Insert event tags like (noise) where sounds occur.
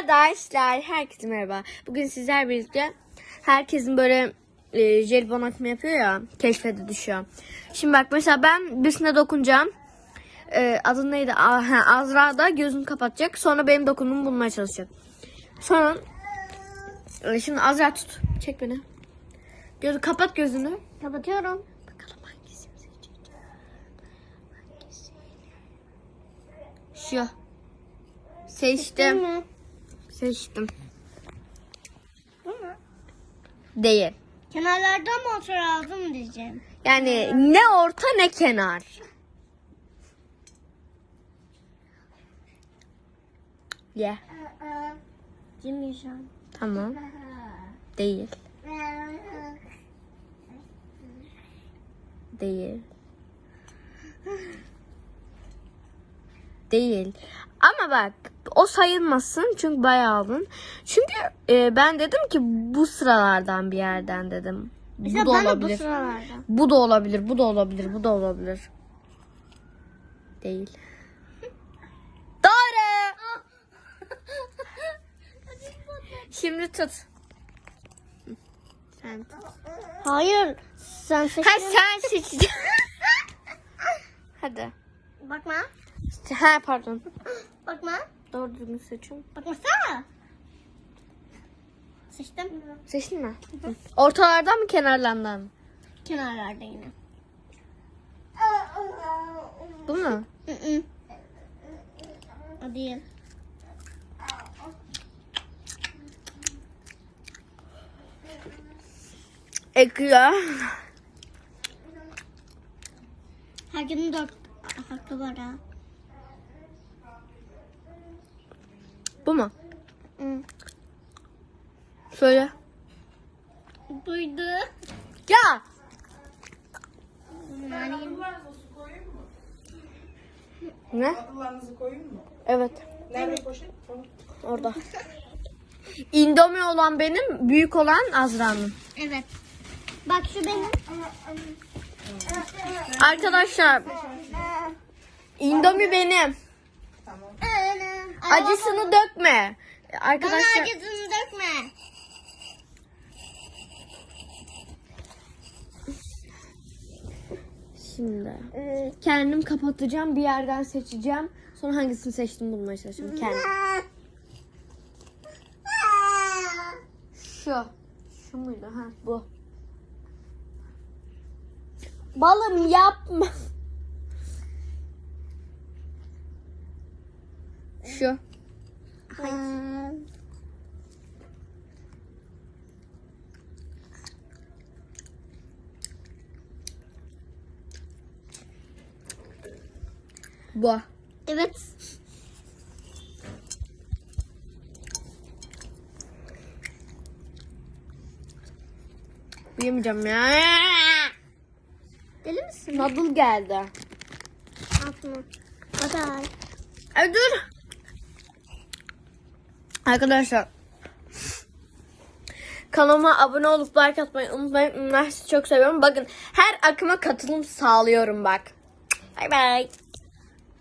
Arkadaşlar herkese merhaba. Bugün sizler birlikte herkesin böyle e, jelibon akımı yapıyor ya keşfede düşüyor. Şimdi bak mesela ben birisine dokunacağım. E, adı neydi? Ha, Azra da gözünü kapatacak. Sonra benim dokunumu bulmaya çalışacak. Sonra e, şimdi Azra tut. Çek beni. Gözü kapat gözünü. Kapatıyorum. Bakalım seçecek. Şu. Seçtim. Seçtim. Bu mu? Değil. Kenarlardan mı otur aldım diyeceğim. Yani ne orta ne kenar. Ye. Yemeyeceğim. Tamam. Değil. Değil. Değil. Ama bak o sayılmasın çünkü bayağı aldın. Çünkü e, ben dedim ki bu sıralardan bir yerden dedim. Mesela bu da bu olabilir. sıralarda. Bu da olabilir, bu da olabilir, bu da olabilir. Değil. (laughs) Doğru. (laughs) Şimdi tut. Sen tut. Hayır. Sen seçtin. Ha sen seçeceksin. (laughs) Hadi. Bakma. Ha pardon. Bakma. Doğru düzgün seçiyorum. Bakmasana. Seçtim. Seçtin mi? Ortalardan mı kenarlardan mı? Kenarlarda yine. Bu mu? Hı hı. O değil. Ekra. Herkesin dört hakkı var ha. Bu mu? Hı. Söyle. Buydu. Ya. Ne? Tatlılarınızı koyayım mı? Evet. Nerede poşet? Orada. Indomie olan benim, büyük olan Azra'nın. evet. Bak şu benim. Arkadaşlar, Indomie benim. Acısını dökme. Bana Arkadaşlar, acısını dökme. şimdi kendim kapatacağım, bir yerden seçeceğim. Sonra hangisini seçtim bulmaya çalışacağım. Kendim. Şu. Şu muydu? Ha, bu. Balım yapma. Şu. Bu. Evet. Yemeyeceğim ya. Deli misin? Nadıl geldi. Atma. Hadi. Ay dur. Arkadaşlar. Kanalıma abone olup like atmayı unutmayın. Sizi çok seviyorum. Bakın her akıma katılım sağlıyorum bak. Bay bay.